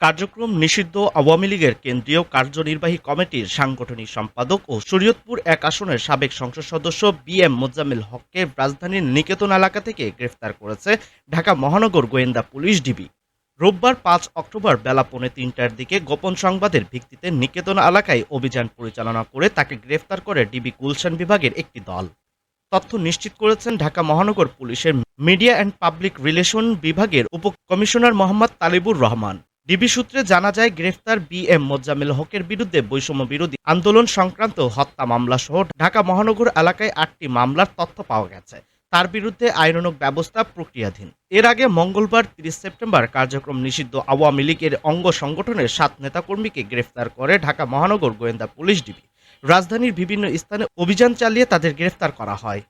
কার্যক্রম নিষিদ্ধ আওয়ামী লীগের কেন্দ্রীয় কার্যনির্বাহী কমিটির সাংগঠনিক সম্পাদক ও শরীয়তপুর এক আসনের সাবেক সংসদ সদস্য বি এম মোজাম্মেল হককে রাজধানীর নিকেতন এলাকা থেকে গ্রেফতার করেছে ঢাকা মহানগর গোয়েন্দা পুলিশ ডিবি। রোববার পাঁচ অক্টোবর বেলা পৌনে তিনটার দিকে গোপন সংবাদের ভিত্তিতে নিকেতন এলাকায় অভিযান পরিচালনা করে তাকে গ্রেফতার করে ডিবি গুলশান বিভাগের একটি দল। তথ্য নিশ্চিত করেছেন ঢাকা মহানগর পুলিশের মিডিয়া অ্যান্ড পাবলিক রিলেশন বিভাগের উপকমিশনার মোহাম্মদ তালিবুর রহমান। ডিবি সূত্রে জানা যায়, গ্রেফতার বি এম মোজাম্মেল হকের বিরুদ্ধে বৈষম্য বিরোধী আন্দোলন সংক্রান্ত হত্যা মামলা সহ ঢাকা মহানগর এলাকায় আটটি মামলার তথ্য পাওয়া গেছে। তার বিরুদ্ধে আইনানুগ ব্যবস্থা প্রক্রিয়াধীন। এর আগে মঙ্গলবার তিরিশ সেপ্টেম্বর কার্যক্রম নিষিদ্ধ আওয়ামী লীগের অঙ্গ সংগঠনের সাত নেতাকর্মীকে গ্রেফতার করে ঢাকা মহানগর গোয়েন্দা পুলিশ ডিবি। রাজধানীর বিভিন্ন স্থানে অভিযান চালিয়ে তাদের গ্রেফতার করা হয়।